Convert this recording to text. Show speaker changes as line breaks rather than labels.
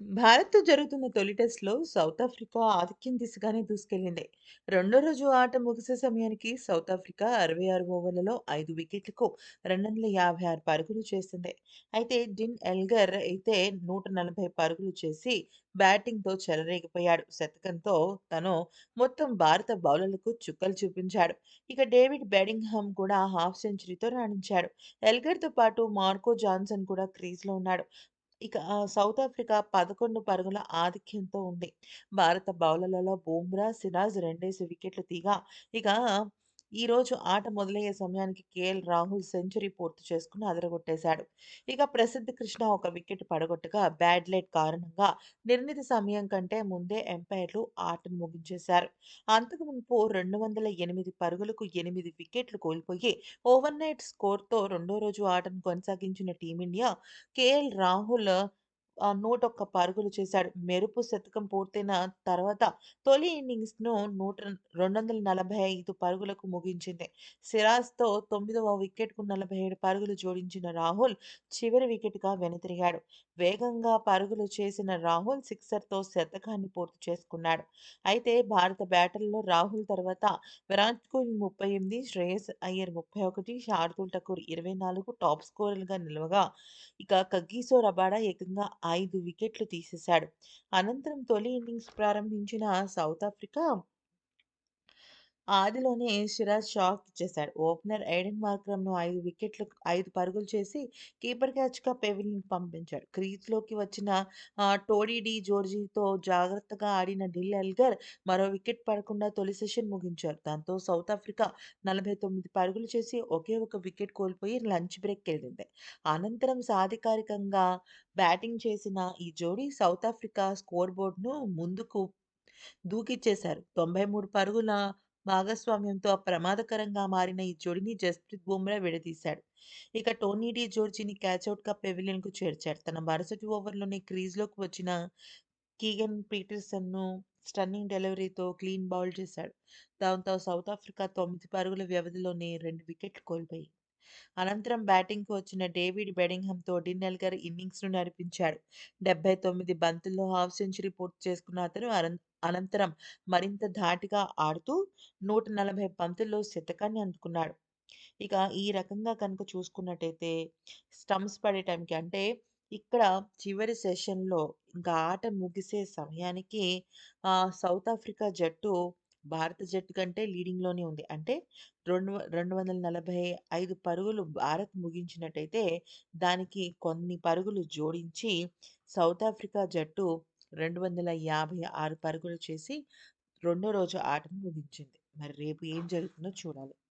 భారత్‌తో జరుగుతున్న తొలి టెస్ట్‌లో సౌత్ ఆఫ్రికా ఆధిక్యం దిశగానే దూసుకెళ్ళింది. రెండో రోజు ఆట ముగిసే సమయానికి సౌత్ ఆఫ్రికా 66 ఓవర్లలో ఐదు వికెట్లకు 256 పరుగులు చేసింది. అయితే డిన్ ఎల్గర్ అయితే 140 పరుగులు చేసి బ్యాటింగ్‌తో చెలరేగిపోయాడు. శతకంతో తను మొత్తం భారత బౌలర్లకు చుక్కలు చూపించాడు. ఇక డేవిడ్ బెడింగ్హామ్ కూడా హాఫ్ సెంచరీతో రాణించాడు. ఎల్గర్‌తో పాటు మార్కో జాన్సన్ కూడా క్రీజ్‌లో ఉన్నాడు. ఇక సౌత్ ఆఫ్రికా 11 పరుగుల ఆధిక్యంతో ఉంది. భారత బౌలర్లలో బూమ్రా సిరాజ్ రెండేసి వికెట్లు తీగా ఇక ఈరోజు ఆట మొదలయ్యే సమయానికి కేఎల్ రాహుల్ సెంచరీ పూర్తి చేసుకుని అదరగొట్టేశాడు. ఇక ప్రసిద్ధ కృష్ణ ఒక వికెట్ పడగొట్టగా బ్యాడ్ లైట్ కారణంగా నిర్ణీత సమయం కంటే ముందే అంపైర్లు ఆటను ముగించేశారు. అంతకు మునుపు 208 పరుగులకు ఎనిమిది వికెట్లు కోల్పోయి ఓవర్‌నైట్ స్కోర్‌తో రెండో రోజు ఆటను కొనసాగించిన టీమిండియా కేఎల్ రాహుల్ నూట ఒక్క పరుగులు చేశాడు. మెరుపు శతకం పూర్తయిన తర్వాత తొలి ఇన్నింగ్స్‌ను నూట 245 పరుగులకు ముగించింది. సిరాజ్‌తో తొమ్మిదవ వికెట్‌కు 47 పరుగులు జోడించిన రాహుల్ చివరి వికెట్‌గా వెనుతిరిగాడు. వేగంగా పరుగులు చేసిన రాహుల్ సిక్సర్‌తో శతకాన్ని పూర్తి చేసుకున్నాడు. అయితే భారత బ్యాటర్లో రాహుల్ తర్వాత విరాట్ కోహ్లీ 38, శ్రేయస్ అయ్యర్ ముప్పై 31, శార్దూల్ ఠాకూర్ 24 టాప్ స్కోరర్లుగా నిలవగా, ఇక కగ్గీసో రబాడా ఏకంగా ఐదు వికెట్లు తీసేశాడు. అనంతరం తొలి ఇన్నింగ్స్ ప్రారంభించిన సౌత్ ఆఫ్రికా ఆదిలోనే సిరాజ్ షాక్ ఇచ్చేశాడు. ఓపెనర్ ఐడెన్ మార్క్రమ్‌ను ఐదు వికెట్లకు ఐదు పరుగులు చేసి కీపర్ క్యాచ్‌గా పెవిలియన్‌కి పంపించాడు. క్రీజ్‌లోకి వచ్చిన ఆహ్, టోనీ జోర్జీతో జాగ్రత్తగా ఆడిన డిల్ ఎల్గర్ మరో వికెట్ పడకుండా తొలి సెషన్ ముగించారు. దాంతో సౌత్ ఆఫ్రికా 49 పరుగులు చేసి ఒకే ఒక వికెట్ కోల్పోయి లంచ్ బ్రేక్‌కెళ్ళింది. అనంతరం సాధికారికంగా బ్యాటింగ్ చేసిన ఈ జోడీ సౌత్ ఆఫ్రికా స్కోర్ బోర్డ్‌ను ముందుకు దూకిచ్చేశారు. 93 పరుగుల భాగస్వామ్యంతో ప్రమాదకరంగా మారిన ఈ జోడిని జస్ప్రీత్ బుమ్రా విడదీశాడు. ఇక టోనీ డీ జోర్జీని క్యాచౌట్‌గా పెవిలియన్‌కు చేర్చాడు. తన మరుసటి ఓవర్‌లోనే క్రీజ్‌లోకి వచ్చిన కీగన్ పీటర్సన్‌ను స్టన్నింగ్ డెలివరీతో క్లీన్ బౌల్ చేశాడు. దాంతో సౌత్ ఆఫ్రికా తొమ్మిది పరుగుల వ్యవధిలోనే రెండు వికెట్లు కోల్పోయింది. అనంతరం బ్యాటింగ్‌కు వచ్చిన డేవిడ్ బెడింగ్హామ్‌తో డిన్ ఎల్గర్ ఇన్నింగ్స్‌ను నడిపించాడు. 79 బంతుల్లో హాఫ్ సెంచరీ పూర్తి చేసుకున్న అతను అరం అనంతరం మరింత ధాటిగా ఆడుతూ 140 బంతుల్లో శతకాన్ని అందుకున్నాడు. ఇక ఈ రకంగా కనుక చూసుకున్నట్టయితే స్టంప్స్ పడే టైంకి అంటే ఇక్కడ చివరి సెషన్‌లో ఇంకా ఆట ముగిసే సమయానికి సౌత్ ఆఫ్రికా జట్టు భారత జట్టు కంటే లీడింగ్‌లోనే ఉంది. అంటే రెండు వ 245 పరుగులు భారత్ ముగించినట్టయితే దానికి కొన్ని పరుగులు జోడించి సౌత్ ఆఫ్రికా జట్టు 256 పరుగులు చేసి రెండో రోజు ఆటను ముగించింది. మరి రేపు ఏం జరుగుతుందో చూడాలి.